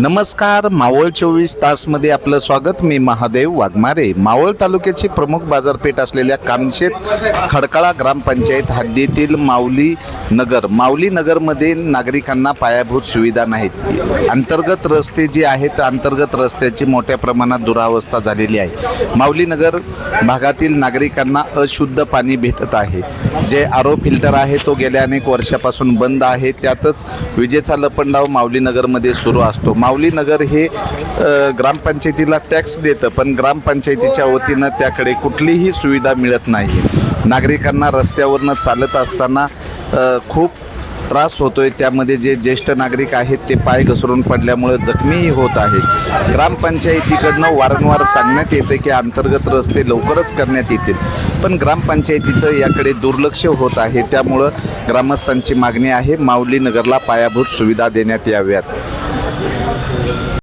नमस्कार मावळ चोवीस तासमध्ये आपलं स्वागत. मी महादेव वाघमारे. मावळ तालुक्याची प्रमुख बाजारपेठ असलेल्या कामशेत खडकाळा ग्रामपंचायत हद्दीतील माऊली नगर. माऊली नगरमध्ये नागरिकांना पायाभूत सुविधा नाहीत. अंतर्गत रस्ते जे आहेत अंतर्गत रस्त्याची मोठ्या प्रमाणात दुरावस्था झालेली आहे. माऊली नगर भागातील नागरिकांना अशुद्ध पाणी भेटत आहे. जे आरो फिल्टर आहे तो गेल्या अनेक वर्षापासून बंद आहे. त्यातच विजेचा लपंडाव माऊली नगरमध्ये सुरू असतो. माऊली नगर हे ग्रामपंचायतीला टॅक्स देतं पण ग्रामपंचायतीच्या वतीनं त्याकडे कुठलीही सुविधा मिळत नाही नागरिकांना रस्त्यावरनं चालत असताना खूप त्रास होतोय. त्यामध्ये जे ज्येष्ठ नागरिक आहेत ते पाय घसरून पडल्यामुळे जखमीही होत आहे ग्रामपंचायतीकडनं वारंवार सांगण्यात येते की अंतर्गत रस्ते लवकरच करण्यात येतील. पण ग्रामपंचायतीचं याकडे दुर्लक्ष होत आहे. त्यामुळं ग्रामस्थांची मागणी आहे माऊली नगरला पायाभूत सुविधा देण्यात याव्यात. Thank you.